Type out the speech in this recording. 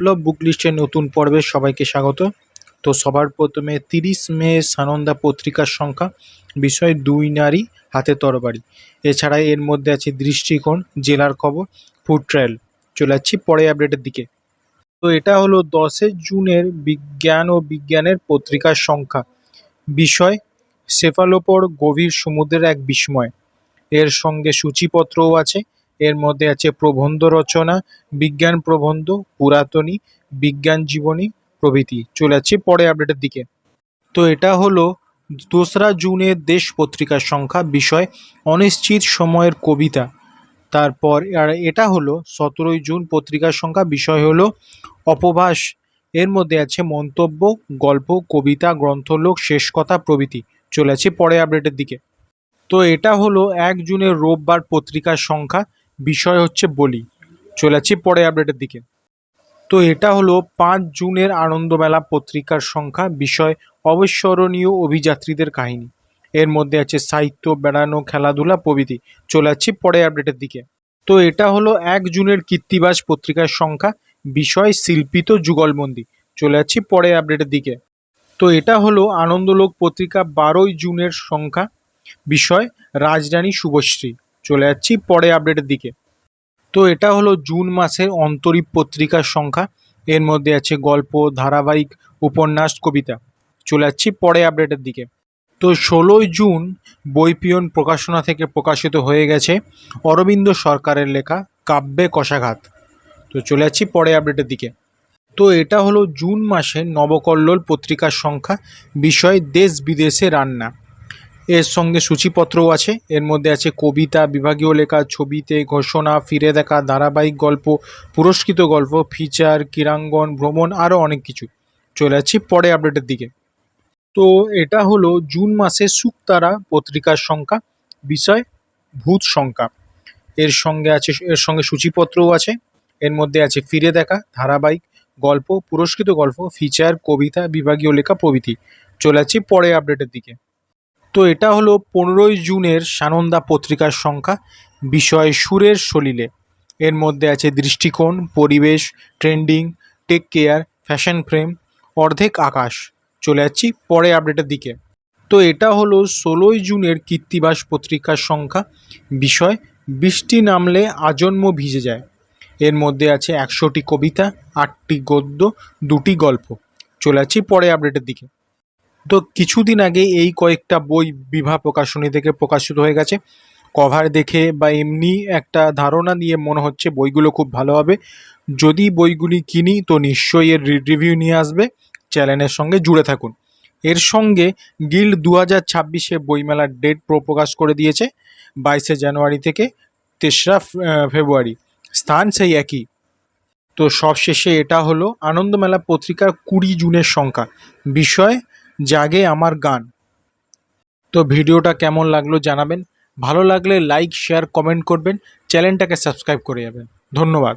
বিপ্লব বুক লিস্টের নতুন পর্বে সবাইকে স্বাগত। তো সবার প্রথমে তিরিশ মে সানন্দা পত্রিকার সংখ্যা, বিষয় দুই নারী, হাতে তরবারি। এছাড়া এর মধ্যে আছে দৃষ্টিকোণ, জেলার খবর, ফুড ট্রায়াল। চলে যাচ্ছি পরে আপডেটের দিকে। তো এটা হলো দশে জুনের বিজ্ঞান ও বিজ্ঞানের পত্রিকার সংখ্যা। বিষয় সেফালোপর গভীর সমুদ্রের এক বিস্ময়। এর সঙ্গে সূচিপত্রও আছে। এর মধ্যে আছে প্রবন্ধ রচনা, বিজ্ঞান প্রবন্ধ, পুরাতনী, বিজ্ঞান জীবনী প্রভৃতি। চলে যাচ্ছি পরে আপডেটের দিকে। তো এটা হলো দোসরা জুনের দেশ পত্রিকার সংখ্যা বিষয়, অনিশ্চিত সময়ের কবিতা। তারপর আর এটা হলো সতেরোই জুন পত্রিকার সংখ্যা বিষয় হলো অপভাস। এর মধ্যে আছে মন্তব্য, গল্প, কবিতা, গ্রন্থলোক, শেষ কথা প্রভৃতি। চলে যাচ্ছি পরে আপডেটের দিকে। তো এটা হলো এক জুনের রোববার পত্রিকার সংখ্যা বিষয় হচ্ছে বলি। চলে যাচ্ছি পরে আপডেটের দিকে। তো এটা হলো পাঁচ জুনের আনন্দমেলা পত্রিকার সংখ্যা, বিষয় অবিস্মরণীয় অভিযাত্রীদের কাহিনী। এর মধ্যে আছে সাহিত্য, বেড়ানো, খেলাধুলা প্রভৃতি। চলে যাচ্ছি পরে আপডেটের দিকে। তো এটা হলো এক জুনের কীর্তিবাস পত্রিকার সংখ্যা, বিষয় শিল্পিত যুগলবন্দি। চলে যাচ্ছি পরে আপডেটের দিকে। তো এটা হলো আনন্দলোক পত্রিকা বারোই জুনের সংখ্যা, বিষয় রাজরানী শুভশ্রী। চলে যাচ্ছি পরে আপডেটের দিকে। তো এটা হলো জুন মাসের অন্তরীপ পত্রিকার সংখ্যা। এর মধ্যে আছে গল্প, ধারাবাহিক, উপন্যাস, কবিতা। চলে যাচ্ছি পরে আপডেটের দিকে। তো ষোলোই জুন বইপিয়ন প্রকাশনা থেকে প্রকাশিত হয়ে গেছে অরবিন্দ সরকারের লেখা কাব্যে কষাঘাত। তো চলে যাচ্ছি পরে আপডেটের দিকে। তো এটা হলো জুন মাসের নবকল্লোল পত্রিকার সংখ্যা, বিষয় দেশ বিদেশে রান্না। এর সঙ্গে সূচিপত্রও আছে। এর মধ্যে আছে কবিতা, বিভাগীয় লেখা, ছবিতে ঘোষণা, ফিরে দেখা, ধারাবাহিক গল্প, পুরস্কৃত গল্প ফিচার ক্রীড়াঙ্গন, ভ্রমণ আরও অনেক কিছু। চলে যাচ্ছি পরে আপডেটের দিকে। তো এটা হলো জুন মাসে শুকতারা পত্রিকার সংখ্যা, বিষয়, ভূত সংখ্যা। এর সঙ্গে আছে, এর সঙ্গে সূচিপত্রও আছে। এর মধ্যে আছে ফিরে দেখা, ধারাবাহিক গল্প, পুরস্কৃত গল্প ফিচার কবিতা, বিভাগীয় লেখা, প্রভৃতি। চলে যাচ্ছি পরে আপডেটের দিকে। তো এটা হলো পনেরোই জুনের সানন্দা পত্রিকার সংখ্যা, বিষয় সুরের সলিলে। এর মধ্যে আছে দৃষ্টিকোণ, পরিবেশ, trending, take care, fashion frame, অর্ধেক আকাশ। চলে যাচ্ছি পরে আপডেটের দিকে। তো এটা হলো ষোলোই জুনের কীর্তিবাস পত্রিকার সংখ্যা, বিষয় বৃষ্টি নামলে আজন্ম ভিজে যায়। এর মধ্যে আছে একশোটি কবিতা, আটটি গদ্য, দুটি গল্প। চলে যাচ্ছি পরে আপডেটের দিকে। তো কিছুদিন আগে এই কয়েকটা বই বিভা প্রকাশনী থেকে প্রকাশিত হয়ে গেছে। কভার দেখে বা এমনি একটা ধারণা নিয়ে মনে হচ্ছে বইগুলো খুব ভালো হবে। যদি বইগুলি কিনি তো নিশ্চয়ই এর রিভিউ নিয়ে আসবে। চ্যানেলের সঙ্গে জুড়ে থাকুন। এর সঙ্গে গিল্ড দু হাজার ছাব্বিশে বইমেলার ডেট প্রকাশ করে দিয়েছে, বাইশে জানুয়ারি থেকে তেসরা ফেব্রুয়ারি। স্থান সেই একই। তো সবশেষে এটা হলো আনন্দমেলা পত্রিকার কুড়ি জুনের সংখ্যা। বিষয় জাগে আমার গান। তো ভিডিওটা কেমন লাগল জানাবেন। ভালো লাগলে লাইক শেয়ার কমেন্ট করবেন। চ্যানেলটাকে সাবস্ক্রাইব করে যাবেন। ধন্যবাদ।